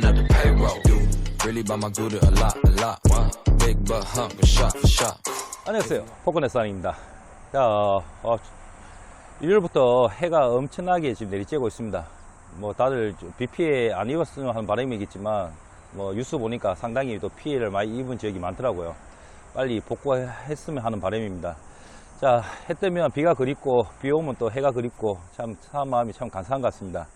the payroll. Do really by my good a lot, a lot. Big butt hump, a shot for shot. 안녕하세요. 포커넷산입니다. 자, 어, 일요일부터 해가 엄청나게 지금 내리쬐고 있습니다. 뭐 다들 비 피해 안 입었으면 하는 바람이겠지만 뭐 뉴스 보니까 상당히 또 피해를 많이 입은 지역이 많더라고요. 빨리 복구했으면 하는 바람입니다. 자, 해 뜨면 비가 그립고 비 오면 또 해가 그립고 참, 참 마음이 참 간사한 것 같습니다.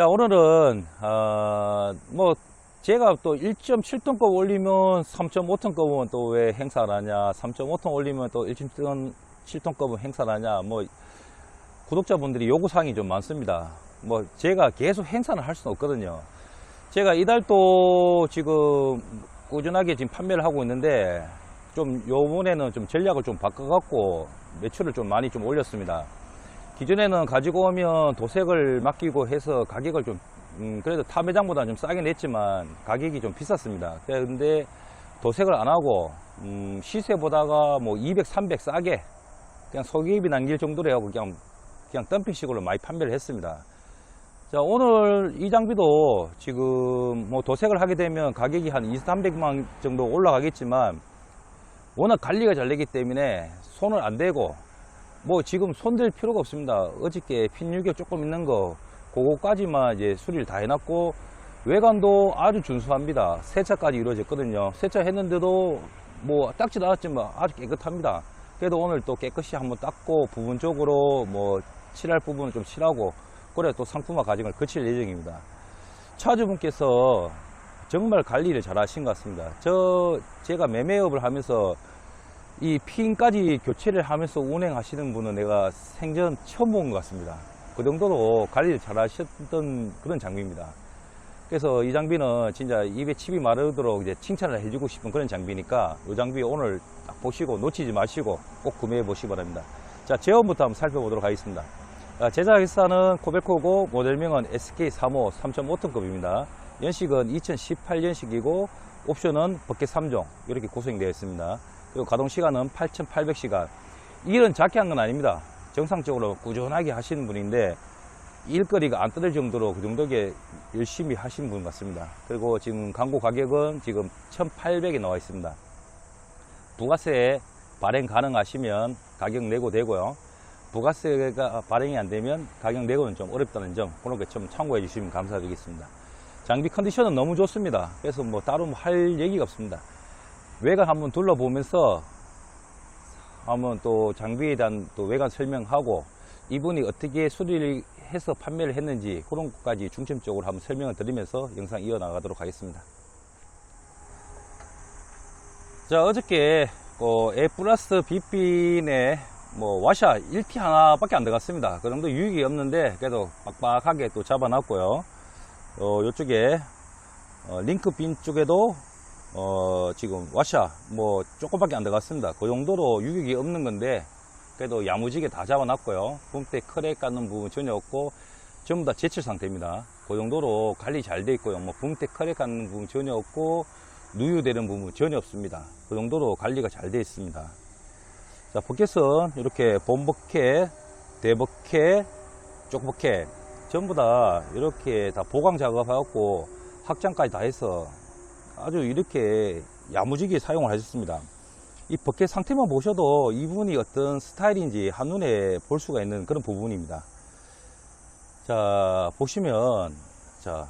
자, 오늘은 어, 뭐 제가 또 1.7톤급 올리면 3.5톤급은 또 왜 행사를 하냐, 3.5톤 올리면 또 1.7톤급은 행사를 하냐, 뭐 구독자분들이 요구사항이 좀 많습니다. 뭐 제가 계속 행사는 할 수는 없거든요. 제가 이달도 지금 꾸준하게 지금 판매를 하고 있는데 좀 요번에는 좀 전략을 좀 바꿔갖고 매출을 좀 많이 좀 올렸습니다. 기존에는 가지고 오면 도색을 맡기고 해서 가격을 좀 음, 그래도 타 매장보다 좀 싸게 냈지만 가격이 좀 비쌌습니다. 근데 도색을 안 하고 음, 시세 보다가 뭐 200, 300 싸게 그냥 소기입이 남길 정도로 하고 그냥 그냥 덤핑식으로 많이 판매를 했습니다. 자, 오늘 이 장비도 지금 뭐 도색을 하게 되면 가격이 한 2, 300만 정도 올라가겠지만 워낙 관리가 잘 되기 때문에 손을 안 대고 뭐 지금 손댈 필요가 없습니다. 어저께 핀 유격 조금 있는 거 그거까지만 이제 수리를 다 해놨고 외관도 아주 준수합니다. 세차까지 이루어졌거든요. 세차했는데도 뭐 닦지 않았지만 아주 깨끗합니다. 그래도 오늘 또 깨끗이 한번 닦고 부분적으로 뭐 칠할 부분은 좀 칠하고 그래 또 상품화 과정을 거칠 예정입니다. 차주분께서 정말 관리를 잘 하신 것 같습니다. 저 제가 매매업을 하면서 이 핀까지 교체를 하면서 운행하시는 분은 내가 생전 처음 본 것 같습니다. 그 정도로 관리를 잘 하셨던 그런 장비입니다. 그래서 이 장비는 진짜 입에 침이 마르도록 이제 칭찬을 해주고 싶은 그런 장비니까 이 장비 오늘 딱 보시고 놓치지 마시고 꼭 구매해 보시기 바랍니다. 자, 제원부터 한번 살펴보도록 하겠습니다. 아, 제작 회사는 코베코고 모델명은 SK35 3.5톤급입니다. 연식은 2018년식이고 옵션은 버켓 3종 이렇게 구성되어 있습니다. 그리고 가동 시간은 8,800시간. 일은 작게 한 건 아닙니다. 정상적으로 꾸준하게 하시는 분인데 일거리가 안 떠들 정도로 그 정도게 열심히 하신 분 같습니다. 그리고 지금 광고 가격은 지금 1,800에 나와 있습니다. 부가세 발행 가능하시면 가격 내고 되고요. 부가세가 발행이 안 되면 가격 내고는 좀 어렵다는 점 그렇게 좀 참고해 주시면 감사드리겠습니다. 장비 컨디션은 너무 좋습니다. 그래서 뭐 따로 뭐할 얘기가 없습니다. 외관 한번 둘러보면서 한번 또 장비에 대한 또 외관 설명하고 이분이 어떻게 수리를 해서 판매를 했는지 그런 것까지 중점적으로 한번 설명을 드리면서 영상 이어나가도록 하겠습니다. 자 어저께 어, A 플러스 빗빈에 뭐 와샤 1T 하나밖에 안 들어갔습니다. 그 정도 유익이 없는데 그래도 빡빡하게 또 잡아놨고요. 어, 요쪽에 어, 링크빈 쪽에도 어, 지금 와샤 뭐 조금밖에 안 들어갔습니다. 그 정도로 유익이 없는 건데 그래도 야무지게 다 잡아놨고요. 붐대 크랙 갖는 부분 전혀 없고 전부 다 제철 상태입니다. 그 정도로 관리 잘 돼 있고요. 뭐 붐대 크랙 갖는 부분 전혀 없고 누유되는 부분 전혀 없습니다. 그 정도로 관리가 잘 돼 있습니다. 자, 버켓은 이렇게 본버켓, 대버켓, 쪽버켓 전부 다 이렇게 다 보강 작업해갖고 확장까지 다 해서 아주 이렇게 야무지게 사용을 하셨습니다. 이 버켓 상태만 보셔도 이분이 어떤 스타일인지 한눈에 볼 수가 있는 그런 부분입니다. 자, 보시면, 자,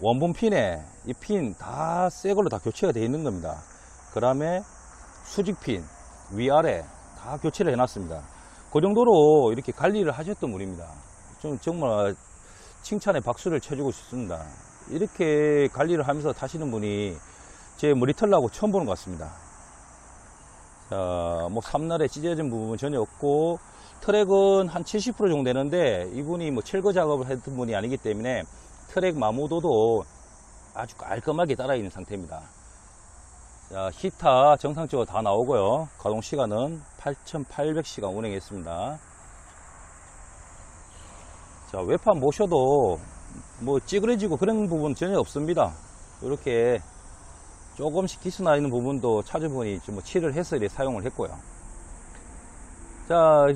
원본 핀에 이 핀 다 새 걸로 다 교체가 되어 있는 겁니다. 그 다음에 수직 핀 위아래 다 교체를 해놨습니다. 그 정도로 이렇게 관리를 하셨던 분입니다. 좀 정말 칭찬의 박수를 쳐주고 싶습니다. 이렇게 관리를 하면서 타시는 분이 제 머리털라고 처음 보는 것 같습니다. 자, 뭐 삼날에 찢어진 부분은 전혀 없고 트랙은 한 70% 정도 되는데 이분이 뭐 철거 작업을 했던 분이 아니기 때문에 트랙 마모도도 아주 깔끔하게 따라 있는 상태입니다. 자, 히타 정상적으로 다 나오고요. 가동 시간은 8,800시간 운행했습니다. 자, 외판 보셔도 뭐 찌그러지고 그런 부분 전혀 없습니다. 이렇게 조금씩 기스나 있는 부분도 차주분이 좀 칠을 해서 이렇게 사용을 했고요. 자,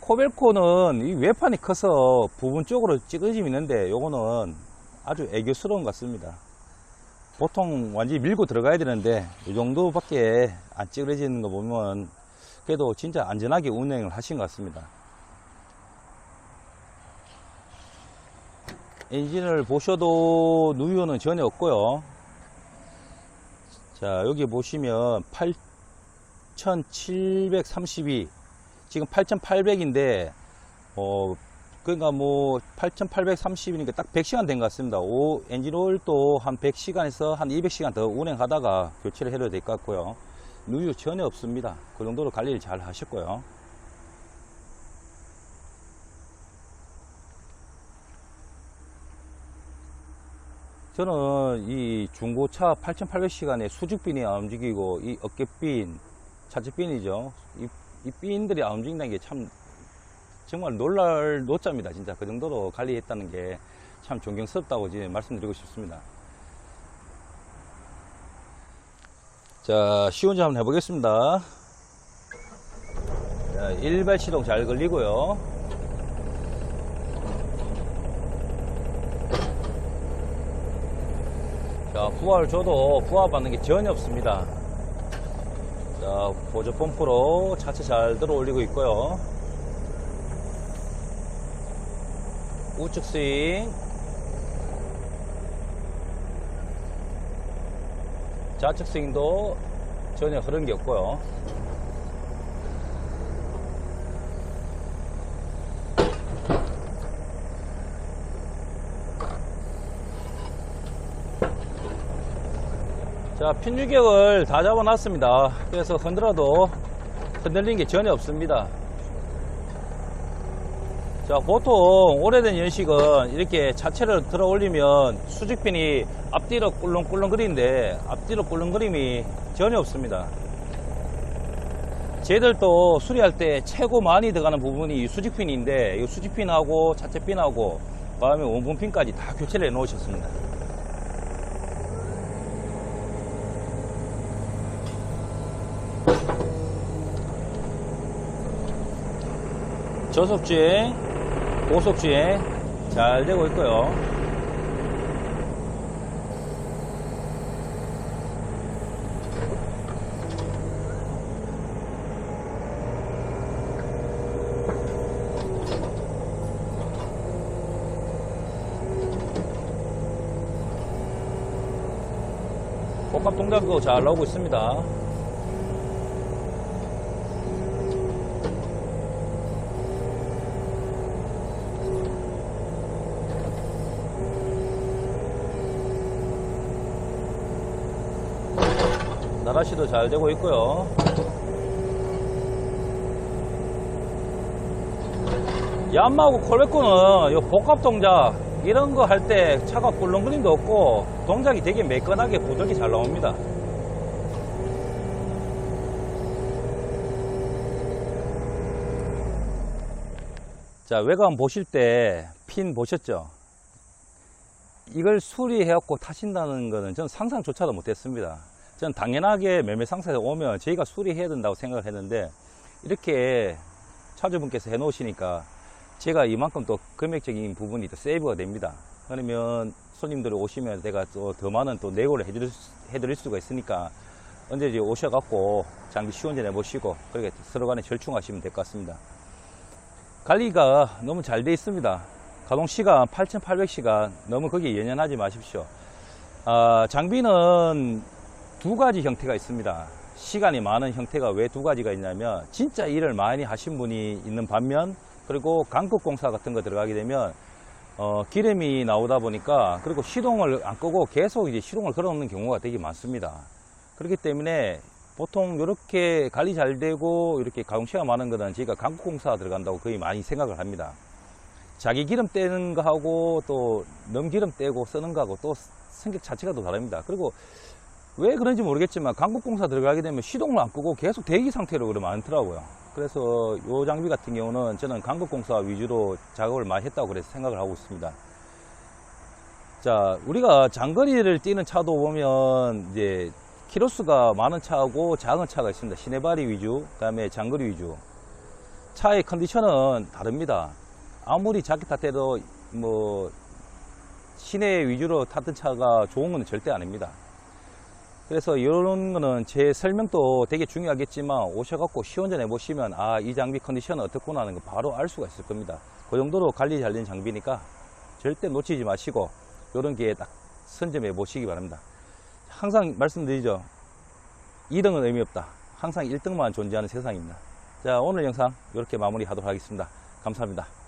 코벨코는 이 외판이 커서 부분적으로 찌그러짐이 있는데 요거는 아주 애교스러운 것 같습니다. 보통 완전히 밀고 들어가야 되는데 이 정도밖에 안 찌그러지는 거 보면 그래도 진짜 안전하게 운행을 하신 것 같습니다. 엔진을 보셔도 누유는 전혀 없고요. 자 여기 보시면 8732 지금 8800인데 어 그러니까 뭐 8830이니까 딱 100시간 된 것 같습니다. 오, 엔진 오일도 한 100시간에서 한 200시간 더 운행하다가 교체를 해도 될것 같고요. 누유 전혀 없습니다. 그 정도로 관리를 잘 하셨고요. 저는 이 중고차 8,800시간에 수직빈이 안 움직이고 이 어깨빈, 차체빈이죠. 이, 이 빈들이 안 움직인다는 게 참 정말 놀랄 노자입니다. 진짜 그 정도로 관리했다는 게 참 존경스럽다고 이제 말씀드리고 싶습니다. 자, 시운전 한번 해보겠습니다. 자, 일발 시동 잘 걸리고요. 자, 부하를 줘도 부하 받는 게 전혀 없습니다. 자, 보조 펌프로 차체 잘 들어 올리고 있고요. 우측 스윙. 좌측 스윙도 전혀 흐른 게 없고요. 자, 핀 유격을 다 잡아놨습니다. 그래서 흔들어도 흔들린 게 전혀 없습니다. 자, 보통 오래된 연식은 이렇게 자체를 들어 올리면 수직핀이 앞뒤로 꿀렁꿀렁 거리는데 앞뒤로 꿀렁거림이 전혀 없습니다. 쟤들도 수리할 때 최고 많이 들어가는 부분이 이 수직핀인데 이 수직핀하고 자체핀하고 그다음에 원분핀까지 다 교체를 해 놓으셨습니다. 저속주행, 고속주행 잘 되고 있고요. 복합 동작도 잘 나오고 있습니다. 나라시도 잘 되고 있고요. 얀마하고 콜베코는 이 복합 동작 이런 거 할 때 차가 꿀렁거림도 없고 동작이 되게 매끈하게 부드럽게 잘 나옵니다. 자 외관 보실 때 핀 보셨죠? 이걸 수리해갖고 타신다는 거는 저는 상상조차도 못했습니다. 저는 당연하게 매매 상사에 오면 저희가 수리해야 된다고 생각을 했는데 이렇게 차주분께서 해 놓으시니까 제가 이만큼 또 금액적인 부분이 또 세이브가 됩니다. 그러면 손님들이 오시면 제가 또 더 많은 또 내고를 해드릴, 수- 해드릴 수가 있으니까 언제든지 오셔갖고 장비 시운전 해보시고 그렇게 서로 간에 절충하시면 될 것 같습니다. 관리가 너무 잘 돼 있습니다. 가동 시간 8,800시간 너무 거기에 연연하지 마십시오. 아, 장비는 두 가지 형태가 있습니다. 시간이 많은 형태가 왜 두 가지가 있냐면 진짜 일을 많이 하신 분이 있는 반면 그리고 강급 공사 같은 거 들어가게 되면 어, 기름이 나오다 보니까 그리고 시동을 안 끄고 계속 이제 시동을 걸어놓는 경우가 되게 많습니다. 그렇기 때문에 보통 이렇게 관리 잘 되고 이렇게 가공시가 많은 거는 저희가 강급 공사 들어간다고 거의 많이 생각을 합니다. 자기 기름 떼는 거하고 또 넘기름 떼고 쓰는 거하고 또 성격 자체가 또 다릅니다. 그리고 왜 그런지 모르겠지만 강국공사 들어가게 되면 시동을 안 끄고 계속 대기 상태로 그러면 많더라고요. 그래서 이 장비 같은 경우는 저는 강국공사 위주로 작업을 많이 했다고 그래서 생각을 하고 있습니다. 자, 우리가 장거리를 뛰는 차도 보면 이제 키로수가 많은 차하고 작은 차가 있습니다. 시내발이 위주, 그 다음에 장거리 위주. 차의 컨디션은 다릅니다. 아무리 작게 탔대도 뭐 시내 위주로 탔던 차가 좋은 건 절대 아닙니다. 그래서 이런 거는 제 설명도 되게 중요하겠지만 오셔갖고 시운전 해보시면 아 이 장비 컨디션은 어떻구나 하는 거 바로 알 수가 있을 겁니다. 그 정도로 관리 잘된 장비니까 절대 놓치지 마시고 이런 기회에 딱 선점해 보시기 바랍니다. 항상 말씀드리죠. 2등은 의미 없다. 항상 1등만 존재하는 세상입니다. 자 오늘 영상 이렇게 마무리 하도록 하겠습니다. 감사합니다.